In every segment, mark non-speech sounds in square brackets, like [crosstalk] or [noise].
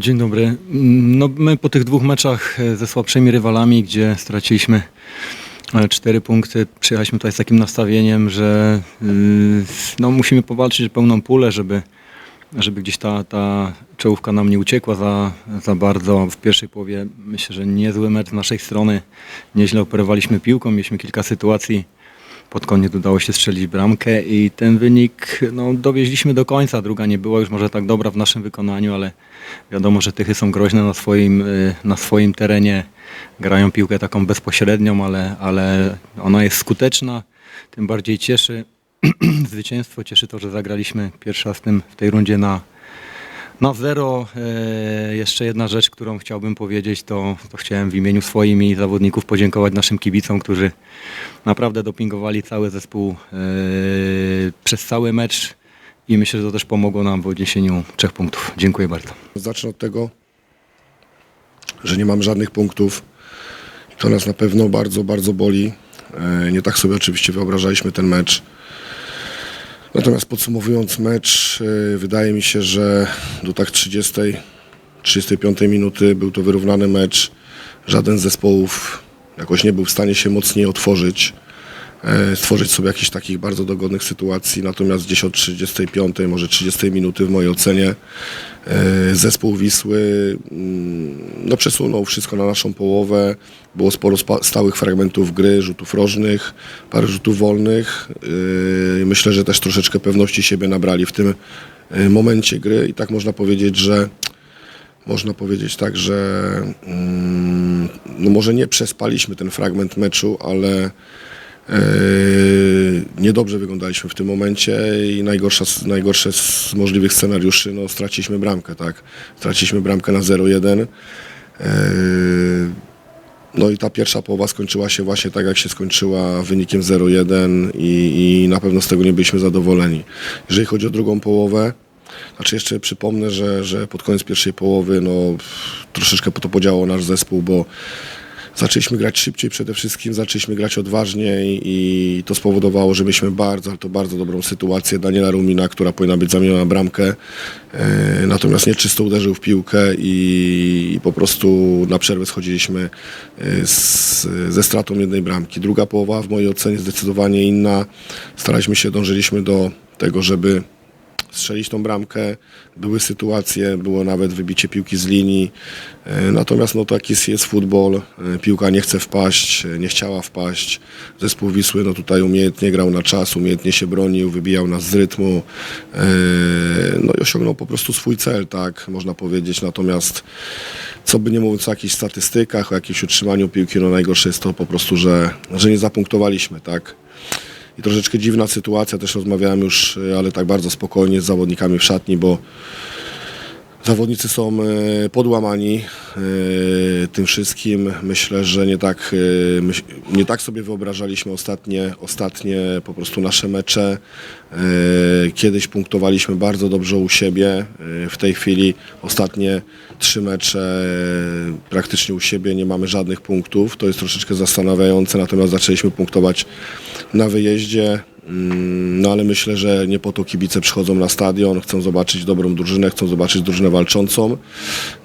Dzień dobry. No, my po tych dwóch meczach e, ze słabszymi rywalami, gdzie straciliśmy e, cztery punkty, przyjechaliśmy tutaj z takim nastawieniem, że y, no, musimy powalczyć pełną pulę, żeby, żeby gdzieś ta, ta czołówka nam nie uciekła za, za bardzo. W pierwszej połowie myślę, że niezły mecz z naszej strony. Nieźle operowaliśmy piłką, mieliśmy kilka sytuacji. Pod koniec udało się strzelić bramkę i ten wynik no, dowieźliśmy do końca. Druga nie była już może tak dobra w naszym wykonaniu, ale wiadomo, że Tychy są groźne na swoim, y, na swoim terenie. Grają piłkę taką bezpośrednią, ale, ale ona jest skuteczna. Tym bardziej cieszy [clears throat] zwycięstwo, cieszy to, że zagraliśmy pierwszy raz w, tej rundzie na, na zero. E, jeszcze jedna rzecz, którą chciałbym powiedzieć, to, to chciałem w imieniu swoim i zawodników podziękować naszym kibicom, którzy naprawdę dopingowali cały zespół e, przez cały mecz i myślę, że to też pomogło nam w odniesieniu trzech punktów. Dziękuję bardzo. Zacznę od tego, że nie mamy żadnych punktów. To nas na pewno bardzo, bardzo boli. E, Nie tak sobie oczywiście wyobrażaliśmy ten mecz. Natomiast podsumowując mecz, e, wydaje mi się, że do tak 30, 35 minuty był to wyrównany mecz. Żaden z zespołów jakoś nie był w stanie się mocniej otworzyć, stworzyć sobie jakichś takich bardzo dogodnych sytuacji. Natomiast gdzieś od 35, może 30 minuty w mojej ocenie e, zespół Wisły mm, no, przesunął wszystko na naszą połowę. Było sporo stałych fragmentów gry, rzutów rożnych, parę rzutów wolnych. Yy, Myślę, że też troszeczkę pewności siebie nabrali w tym momencie gry i tak można powiedzieć, że można powiedzieć tak, że mm, no może nie przespaliśmy ten fragment meczu, ale niedobrze wyglądaliśmy w tym momencie i najgorsza, najgorsze z możliwych scenariuszy, no straciliśmy bramkę, tak? Straciliśmy bramkę na 0-1. Yy, no i ta pierwsza połowa skończyła się właśnie tak, jak się skończyła, wynikiem 0-1 i, i na pewno z tego nie byliśmy zadowoleni. Jeżeli chodzi o drugą połowę, znaczy jeszcze przypomnę, że, że pod koniec pierwszej połowy no, troszeczkę to podziało nasz zespół, bo zaczęliśmy grać szybciej przede wszystkim, zaczęliśmy grać odważniej i to spowodowało, że mieliśmy bardzo, ale to bardzo dobrą sytuację Daniela Rumina, która powinna być zamieniona na bramkę. E, natomiast nieczysto uderzył w piłkę i, i po prostu na przerwę schodziliśmy e, z, ze stratą jednej bramki. Druga połowa w mojej ocenie zdecydowanie inna. Staraliśmy się, dążyliśmy do tego, żeby strzelić tą bramkę. Były sytuacje, było nawet wybicie piłki z linii. E, Natomiast no taki jest, futbol. E, Piłka nie chce wpaść, e, nie chciała wpaść. Zespół Wisły no tutaj umiejętnie grał na czas, umiejętnie się bronił, wybijał nas z rytmu. No i osiągnął po prostu swój cel, tak można powiedzieć. Natomiast co by nie mówiąc o jakichś statystykach, o jakimś utrzymaniu piłki, no najgorsze jest to po prostu, że, że nie zapunktowaliśmy, tak. I troszeczkę dziwna sytuacja, też rozmawiałem już, e, ale tak bardzo spokojnie z zawodnikami w szatni, bo zawodnicy są e, podłamani e, tym wszystkim. Myślę, że nie tak, e, nie tak sobie wyobrażaliśmy ostatnie, ostatnie po prostu nasze mecze. Kiedyś punktowaliśmy bardzo dobrze u siebie. W tej chwili ostatnie trzy mecze praktycznie u siebie nie mamy żadnych punktów. To jest troszeczkę zastanawiające, natomiast zaczęliśmy punktować na wyjeździe. Mm, No ale myślę, że nie po to kibice przychodzą na stadion, chcą zobaczyć dobrą drużynę, chcą zobaczyć drużynę walczącą.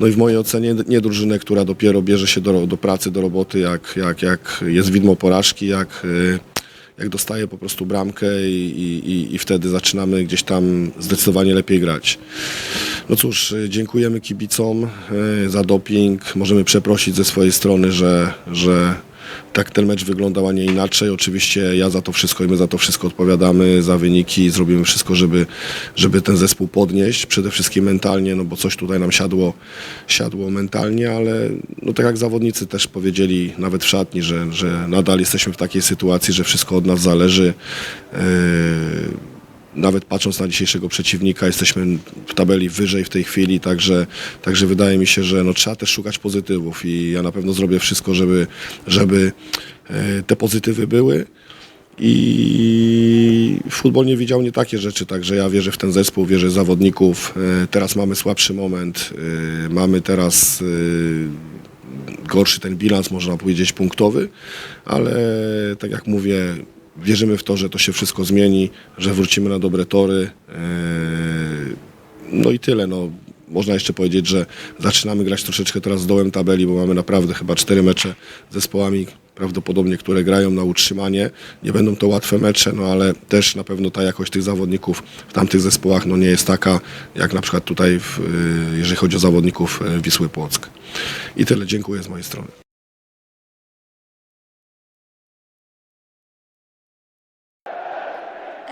No i w mojej ocenie nie drużynę, która dopiero bierze się do, do pracy, do roboty, jak, jak, jak jest widmo porażki, jak, y, jak dostaje po prostu bramkę i, i, i- wtedy zaczynamy gdzieś tam zdecydowanie lepiej grać. No cóż, y, dziękujemy kibicom y, za doping. Możemy przeprosić ze swojej strony, że, że tak ten mecz wyglądał, a nie inaczej. Oczywiście ja za to wszystko i my za to wszystko odpowiadamy, za wyniki, zrobimy wszystko, żeby, żeby ten zespół podnieść, przede wszystkim mentalnie, no bo coś tutaj nam siadło, siadło mentalnie, ale no tak jak zawodnicy też powiedzieli nawet w szatni, że, że nadal jesteśmy w takiej sytuacji, że wszystko od nas zależy. Yy, nawet patrząc na dzisiejszego przeciwnika, jesteśmy w tabeli wyżej w tej chwili, także, także wydaje mi się, że no, trzeba też szukać pozytywów i ja na pewno zrobię wszystko, żeby, żeby e, te pozytywy były. I futbol nie widział nie takie rzeczy, także ja wierzę w ten zespół, wierzę w zawodników. E, Teraz mamy słabszy moment, e, mamy teraz gorszy ten bilans, można powiedzieć, punktowy, ale tak jak mówię, wierzymy w to, że to się wszystko zmieni, że wrócimy na dobre tory. Eee, No i tyle. No. można jeszcze powiedzieć, że zaczynamy grać troszeczkę teraz z dołem tabeli, bo mamy naprawdę chyba cztery mecze z zespołami, prawdopodobnie, które grają na utrzymanie. Nie będą to łatwe mecze, no ale też na pewno ta jakość tych zawodników w tamtych zespołach no nie jest taka, jak na przykład tutaj, w, y, jeżeli chodzi o zawodników y, Wisły Płock. I tyle, dziękuję z mojej strony.